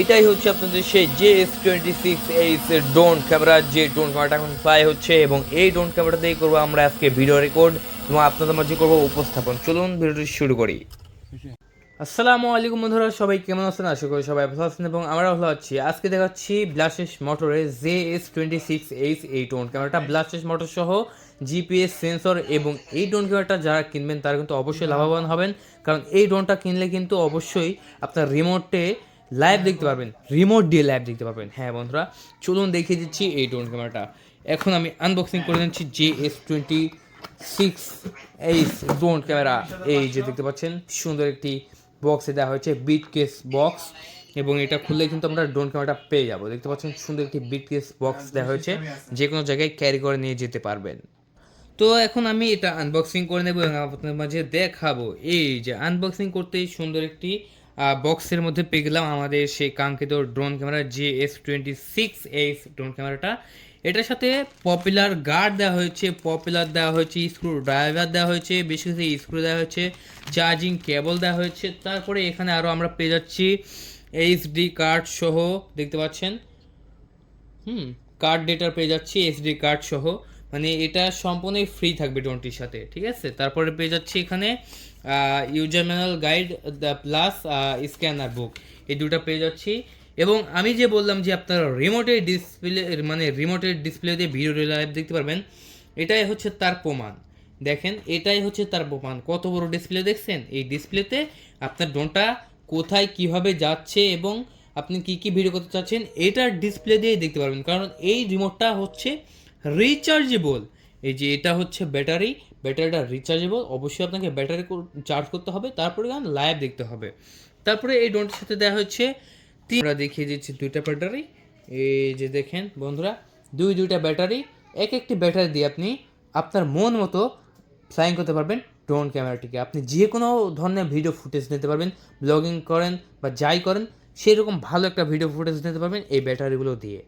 এইটাই হচ্ছে আপনাদের সেই J S twenty six H drone camera যে ড্রোন ক্যামেরাটা এখন ফ্লাই হচ্ছে এবং এই ড্রোন ক্যামেরা দিয়ে করব আমরা আজকে ভিডিও রেকর্ড এবং আপনাদের মাঝে করব উপস্থাপন। চলুন ভিডিওটি শুরু করি। আসসালামু আলাইকুম বন্ধুরা, সবাই কেমন আছেন? আশা করি সবাই ভালো আছেন এবং আমরা ভালো আছি। আজকে দেখাচ্ছি ব্লাস্টেস মোটরে J S twenty six H এই ড্রোন ক্যামেরাটা ব্লাস্টেস মোটর সহ জিপিএস সেন্সর এবং এই ড্রোন ক্যামেরাটা যারা কিনবেন, তারা কিন্তু অবশ্যই লাভবান হবেন। কারণ এই ড্রোনটা কিনলে কিন্তু অবশ্যই আপনার রিমোটে লাইভ দেখতে পারবেন রিমোট দিয়ে লাইভ দেখতে পারবেন। হ্যাঁ বন্ধুরা, চলুন দেখিয়ে দিচ্ছি এই ড্রোন ক্যামেরাটা এখন আমি আনবক্সিং করে নিচ্ছি J S twenty six H drone camera এই যে দেখতে পাচ্ছেন, সুন্দর একটি বক্সে দেওয়া হয়েছে বিট কেস বক্স এবং এটা খুললে কিন্তু আমরা ড্রোন ক্যামেরাটা পেয়ে যাব। দেখতে পাচ্ছেন, সুন্দর একটি বিট কেস বক্স দেওয়া হয়েছে, যে কোনো জায়গায় ক্যারি করে নিয়ে যেতে পারবেন। তো এখন আমি এটা আনবক্সিং করে নেব এবং আপনাদের মাঝে দেখাবো। এই যে আনবক্সিং করতেই সুন্দর একটি বক্সের মধ্যে পেয়ে গেলাম আমাদের সেই কাঙ্ক্ষিত drone camera J S twenty six H drone ক্যামেরাটা এটার সাথে পপুলার গার্ড দেওয়া হয়েছে পপুলার দেওয়া হয়েছে স্ক্রু ড্রাইভার দেওয়া হয়েছে, বেশি কিছু স্ক্রু দেওয়া হয়েছে চার্জিং কেবল দেওয়া হয়েছে। তারপরে এখানে আরও আমরা পেয়ে যাচ্ছি এইচডি কার্ড সহ, দেখতে পাচ্ছেন? হুম কার্ড ডেটার পেয়ে যাচ্ছি এসডি কার্ড সহ। মানে এটা সম্পূর্ণই ফ্রি থাকবে ড্রোনটির সাথে, ঠিক আছে? তারপরে পেয়ে যাচ্ছি এখানে user manual guide the plus scanner book. এই দুটো পেয়ে যাচ্ছি। এবং আমি যে বললাম যে আপনারা রিমোটের ডিসপ্লে মানে রিমোটের ডিসপ্লে দিয়ে ভিডিও লাইভ দেখতে পারবেন, এটাই হচ্ছে তার প্রমাণ। দেখেন, এটাই হচ্ছে তার প্রমাণ। কত বড় ডিসপ্লে দেখছেন? এই ডিসপ্লেতে আপনার ড্রোনটা কোথায়, কীভাবে যাচ্ছে এবং আপনি কি কি ভিডিও করতে চাচ্ছেন, এটার ডিসপ্লে দিয়েই দেখতে পারবেন। কারণ এই রিমোটটা হচ্ছে রিচার্জেবল এই যে এটা হচ্ছে ব্যাটারি ব্যাটারিটা রিচার্জেবল অবশ্যই আপনাকে ব্যাটারি চার্জ করতে হবে, তারপরে গান লাইভ দেখতে হবে। তারপরে এই ড্রোনটির সাথে দেওয়া হচ্ছে তিন আমরা দেখিয়ে দিচ্ছি দুইটা ব্যাটারি। এই যে দেখেন বন্ধুরা, দুই দুইটা ব্যাটারি, এক একটি ব্যাটারি দিয়ে আপনি আপনার মন মতো ফ্লাইং করতে পারবেন ড্রোন ক্যামেরাটিকে আপনি যে কোনো ধরনের ভিডিও ফুটেজ নিতে পারবেন ব্লগিং করেন বা যাই করেন সেই রকম ভালো একটা ভিডিও ফুটেজ নিতে পারবেন এই ব্যাটারিগুলো দিয়ে।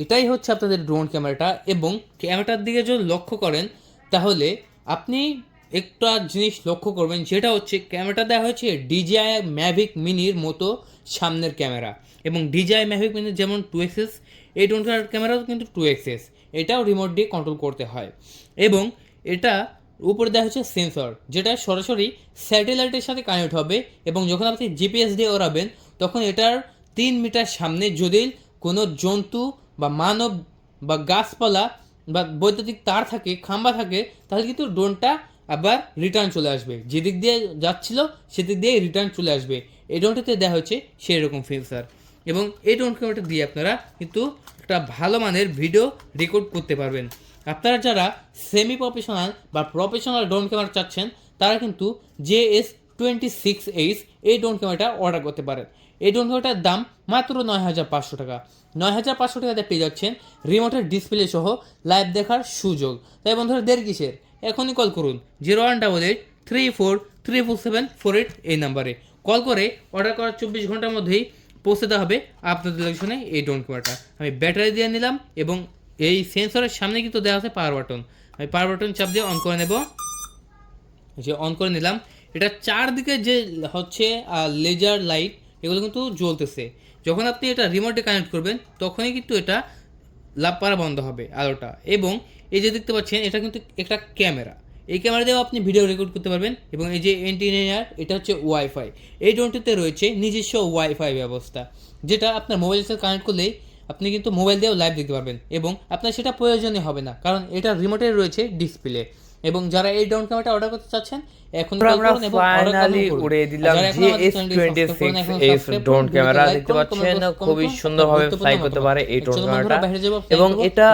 এটাই হচ্ছে আপনাদের ড্রোন ক্যামেরাটা এবং ক্যামেরাটার দিকে যদি লক্ষ্য করেন, তাহলে আপনি একটা জিনিস লক্ষ্য করবেন, যেটা হচ্ছে ক্যামেরাটা দেওয়া হয়েছে ডিজিআই ম্যাভিক মিনির মতো সামনের ক্যামেরা। এবং ডিজিআই ম্যাভিক মিনির যেমন টু এক্সেস এই ড্রোন ক্যামেরাও কিন্তু টু এক্সেস এটাও রিমোট দিয়ে কন্ট্রোল করতে হয়। এবং এটা উপরে দেওয়া হচ্ছে সেন্সর যেটা সরাসরি স্যাটেলাইটের সাথে কানেক্ট হবে। এবং যখন আপনি জিপিএস দিয়ে ওড়াবেন, তখন এটার তিন মিটার সামনে যদি কোনো জন্তু বা মানব বা গাছপালা বা বৈদ্যুতিক তার থাকে, খাম্বা থাকে, তাহলে কিন্তু ড্রোনটা আবার রিটার্ন চলে আসবে। যেদিক দিয়ে যাচ্ছিল, সেদিক দিয়ে রিটার্ন চলে আসবে। এই ড্রোনটাতে দেওয়া হচ্ছে সেই রকম ফিচার এবং এই ড্রোন ক্যামেরাটা দিয়ে আপনারা কিন্তু একটা ভালো মানের ভিডিও রেকর্ড করতে পারবেন। আপনারা যারা সেমি প্রফেশনাল বা প্রফেশনাল ড্রোন ক্যামেরা চাচ্ছেন, তারা কিন্তু J S twenty six H এই ড্রোন ক্যামেরাটা অর্ডার করতে পারেন। এই ড্রোন ক্যামেরাটার দাম মাত্র নয় হাজার পাঁচশো টাকা। নয় হাজার পাঁচশো টাকাতে পেয়ে যাচ্ছেন রিমোটের ডিসপ্লে সহ লাইভ দেখার সুযোগ। তাই বন্ধুরা দেড় কিসের? এখনই কল করুন zero one double eight three four three four seven four eight এই নাম্বারে কল করে অর্ডার করার চব্বিশ ঘণ্টার মধ্যেই পৌঁছে দেওয়া হবে আপনাদের লোকেশনে এই ড্রোন ক্যামেরাটা আমি ব্যাটারি দিয়ে নিলাম এবং এই সেন্সরের সামনে কিন্তু দেওয়া আছে পাওয়ার বাটন আমি পাওয়ার বাটন চাপ দিয়ে অন করে নেব। যে অন করে নিলাম এটা চারদিকে যে হচ্ছে লেজার লাইট এগুলো কিন্তু জ্বলতেছে। যখন আপনি এটা রিমোটে কানেক্ট করবেন, তখনই কিন্তু এটা লাভ পারা বন্ধ হবে আলোটা। এবং এই যে দেখতে পাচ্ছেন, এটা কিন্তু একটা ক্যামেরা। এই ক্যামেরা দিয়েও আপনি ভিডিও রেকর্ড করতে পারবেন, এবং এই যে এন্টিনিয়ার এটা হচ্ছে ওয়াইফাই এই ড্রোনটিতে রয়েছে নিজস্ব ওয়াইফাই ব্যবস্থা, যেটা আপনার মোবাইলের সাথে কানেক্ট করলেই আপনি কিন্তু মোবাইল দিয়েও লাইভ দেখতে পারবেন, এবং আপনার সেটা প্রয়োজনই হবে না, কারণ এটা রিমোটে রয়েছে ডিসপ্লে এবং যারা এই ডাউন ক্যামেরাটা অর্ডার করতে চাচ্ছেন এখন আমরা ফাইনালি উড়ে দিলাম যে এস ড্রোন ক্যামেরা দেখতে পাচ্ছেন খুবই সুন্দরভাবে ফ্লাই করতে পারে এই ড্রোন ক্যামেরাটা এবং এটা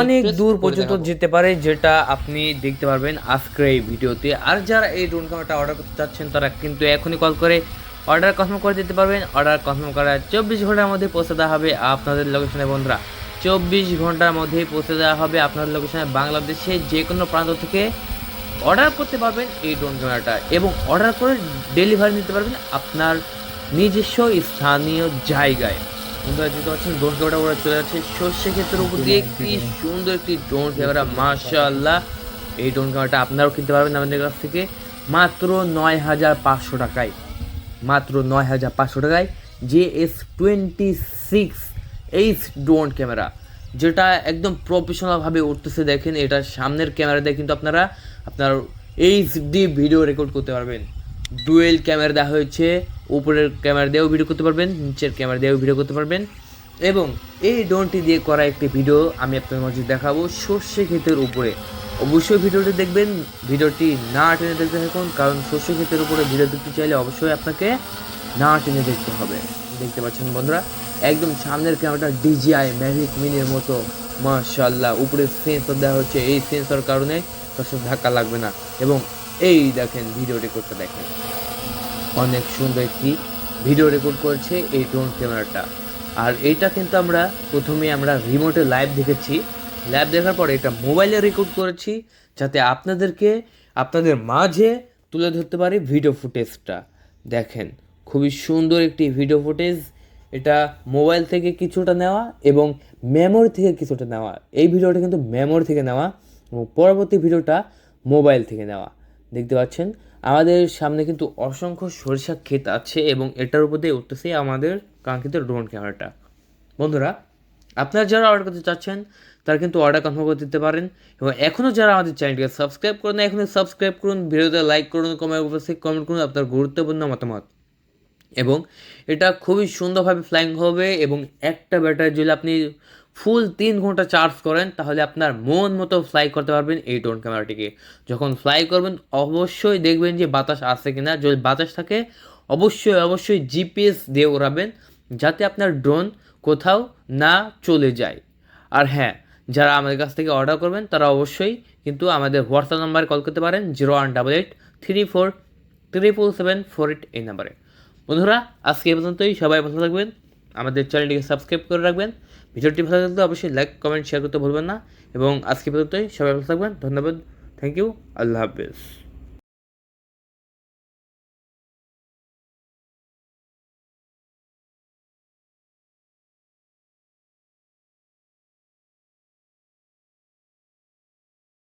অনেক দূর পর্যন্ত যেতে পারে যেটা আপনি দেখতে পারবেন আজকের এই ভিডিওতে। আর যারা এই ড্রোন ক্যামেরাটা অর্ডার করতে চাচ্ছেন তারা কিন্তু এখনই কল করে অর্ডার কনফার্ম করে দিতে পারবেন। অর্ডার কনফার্ম করার চব্বিশ ঘণ্টার মধ্যে পৌঁছে দেওয়া হবে আপনাদের লোকেশনে বন্ধুরা। চব্বিশ ঘণ্টার মধ্যেই পৌঁছে দেওয়া হবে আপনার লোকেশনে বাংলাদেশে যে কোনো প্রান্ত থেকে অর্ডার করতে পারবেন এই ড্রোন ক্যামেরাটা এবং অর্ডার করে ডেলিভারি নিতে পারবেন আপনার নিজস্ব স্থানীয় জায়গায়। বন্ধুরা যেতে পারছেন ড্রোন ক্যামেরা ওরা চলে যাচ্ছে। শস্য ক্ষেত্রের উপর দিয়ে কি সুন্দর একটি ড্রোন ক্যামেরা মাশাআল্লাহ। এই ড্রোন ক্যামেরাটা আপনারাও কিনতে পারবেন আমাদের কাছ থেকে। মাত্র নয় হাজার পাঁচশো টাকায়। মাত্র নয় হাজার পাঁচশো টাকায়। J S twenty six H drone camera, যেটা একদম প্রফেশনালভাবে উঠতেছে দেখেন, এটা সামনের ক্যামেরা দিয়ে কিন্তু আপনারা আপনার এইচ ডি ভিডিও রেকর্ড করতে পারবেন। ডুয়েল ক্যামেরা দেওয়া হয়েছে, উপরের ক্যামেরা দিয়েও ভিডিও করতে পারবেন, নিচের ক্যামেরা দিয়েও ভিডিও করতে পারবেন। এবং এই ড্রোনটি দিয়ে করা একটি ভিডিও আমি আপনার মাঝে দেখাবো সর্ষে ক্ষেতের উপরে। অবশ্যই ভিডিওটি দেখবেন, ভিডিওটি না টেনে দেখতে থাকুন, কারণ সর্ষে ক্ষেতের উপরে ভিডিও দেখতে চাইলে অবশ্যই আপনাকে না টেনে দেখতে হবে। দেখতে পাচ্ছেন বন্ধুরা, একদম সামনের ক্যামেরাটা ডিজিআই ম্যাভিক মিনির মতো মাশাল্লাহ উপরে সেন্সর দেওয়া হচ্ছে, এই সেন্সর কারণে দর্শক ধাক্কা লাগবে না। এবং এই দেখেন ভিডিও রেকর্ডটা দেখেন। অনেক সুন্দর একটি ভিডিও রেকর্ড করেছে এই ড্রোন ক্যামেরাটা আর এইটা কিন্তু আমরা প্রথমে আমরা রিমোটে লাইভ দেখেছি। লাইভ দেখার পরে এটা মোবাইলে রেকর্ড করেছি, যাতে আপনাদেরকে, আপনাদের মাঝে তুলে ধরতে পারি ভিডিও ফুটেজটা দেখেন খুবই সুন্দর একটি ভিডিও ফুটেজ এটা মোবাইল থেকে কিছুটা নেওয়া এবং মেমোরি থেকে কিছুটা নেওয়া। এই ভিডিওটা কিন্তু মেমোরি থেকে নেওয়া এবং পরবর্তী ভিডিওটা মোবাইল থেকে নেওয়া। দেখতে পাচ্ছেন? আমাদের সামনে কিন্তু অসংখ্য সরিষা ক্ষেত আছে এবং এটার উপর দিয়ে উঠতেছে আমাদের কাঙ্ক্ষিত ড্রোন ক্যামেরাটা বন্ধুরা, আপনারা যারা অর্ডার করতে চাচ্ছেন, তারা কিন্তু অর্ডার কনফার্ম করে দিতে পারেন এবং এখনও যারা আমাদের চ্যানেলটিকে সাবস্ক্রাইব করেন এখনই সাবস্ক্রাইব করুন ভিডিওতে লাইক করুন কমেন্ট কমেন্ট করুন, আপনার গুরুত্বপূর্ণ মতামত। এবং এটা খুবই সুন্দরভাবে ফ্লাইং হবে এবং একটা ব্যাটারি যদি আপনি ফুল তিন ঘণ্টা চার্জ করেন, তাহলে আপনার মন মতো ফ্লাই করতে পারবেন এই ড্রোন ক্যামেরাটিকে যখন ফ্লাই করবেন, অবশ্যই দেখবেন যে বাতাস আসে কিনা। যদি বাতাস থাকে, অবশ্যই অবশ্যই জিপিএস দিয়ে ওড়াবেন, যাতে আপনার ড্রোন কোথাও না চলে যায়। আর হ্যাঁ যারা আমাদের কাছ থেকে অর্ডার করবেন, তারা অবশ্যই কিন্তু আমাদের হোয়াটসঅ্যাপ নাম্বারে কল করতে পারেন zero one double eight three four three triple seven four eight এই নাম্বারে বন্ধুরা, আজকে এই পর্যন্তই। সবাই ভালো থাকবেন। আমাদের চ্যানেলটিকে সাবস্ক্রাইব করে রাখবেন। ভিডিওটি ভালো থাকলে অবশ্যই লাইক, কমেন্ট শেয়ার করতে ভুলবেন না। এবং আজকে পর্যন্তই। সবাই ভালো থাকবেন। ধন্যবাদ। থ্যাংক ইউ আল্লাহ হাফেজ।